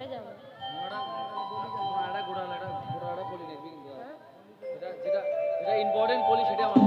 ঘাটে যাবো যেটা ইম্পর্টেন্ট বলি সেটা আমার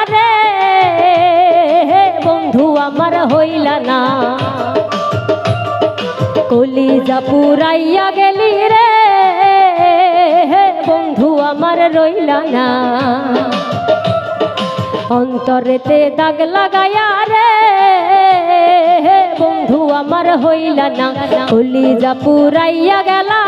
আমার হইলা না। কলিজা পুরাইয়া গেলি রে বন্ধু আমার রইলা না। অন্তরেতে দাগ লাগাইয়া রে বন্ধু আমার হইলা না। কলিজা পুরাইয়া গেলা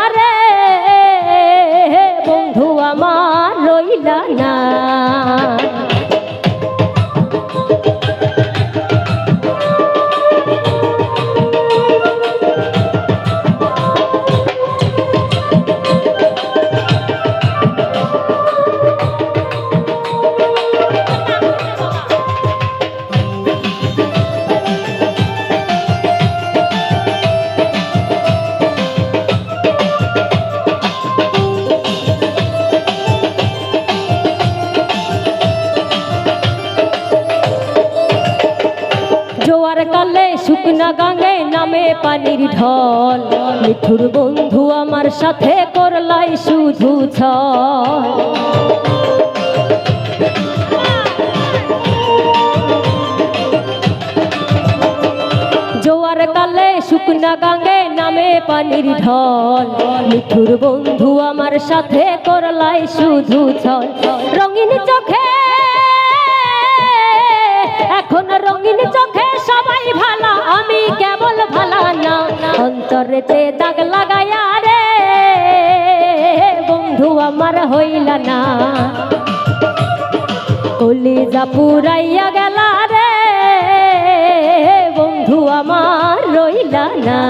শুকনা গাঙ্গে নামে পানির ঢল। মিঠুর বন্ধু আমার সাথে করলাই শুধু কালে শুকনা গাঙ্গে নামে পানির ঢল। মিঠুর বন্ধু আমার সাথে করলাই শুধু ছল। আমি কেবল ভালা না অন্তরেতে দাগ লাগাইয়া রে, বন্ধু আমার হইল না। কলিজা পুরাইয়া গেলা রে, বন্ধু আমার রইল না।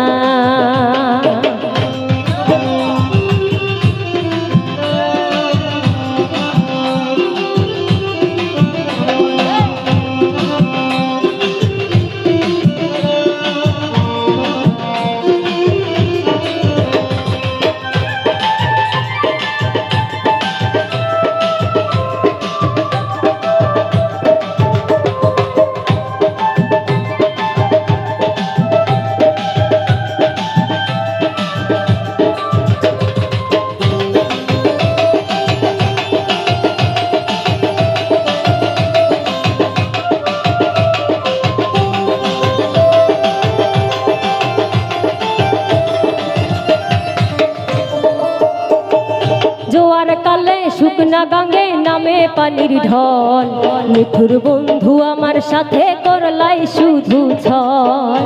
শুকনা গাঙ্গে নামে পানির ঢল। মিঠুর বন্ধু আমার সাথে করলাই শুধু ছল।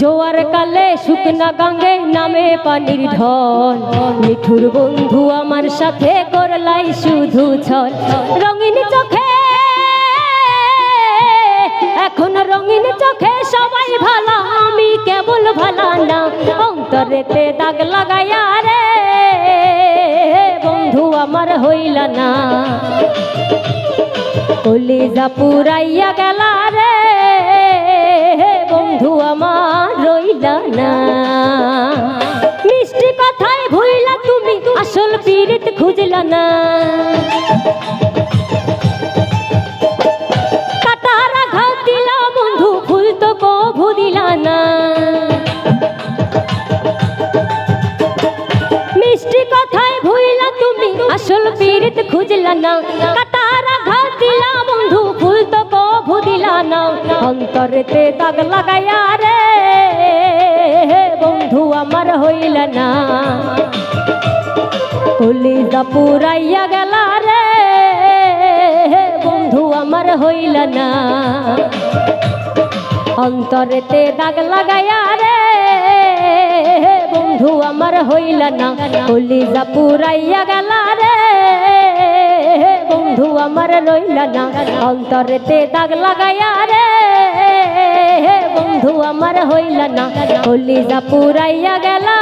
জোয়ার কালে শুকনা গাঙ্গে নামে পানির ঢল। মিঠুর বন্ধু আমার সাথে করলাই শুধু ছল। রঙিন চোখে, এখন রঙিন চোখে সবাই ভালো আমি ভালা না অন্তরেতে দাগ লাগাইয়া রে। বন্ধু আমার হইল না কলিজা পুরাইয়া গেলা মিষ্টি কথায় ভুইলা তুমি, আসল পীড়িত খুঁজলা না কাটার আঘাত দিলা বন্ধু, ফুল তো কভু দিলা না অন্তরেতে দাগ লাগাইয়া রে বন্ধু আমার হইলা না। কলিজা পুরাইয়া গেলা রে বন্ধু আমার হইল না। অন্তরেতে দাগ লাগাইয়া রে বন্ধু আমার হইল না, কলিজা পুরাইয়া গেলা রে। বন্ধু আমার রইল না, অন্তরেতে দাগ লাগাইয়া রে। বন্ধু আমার হইল না, কলিজা পুরাইয়া গেলা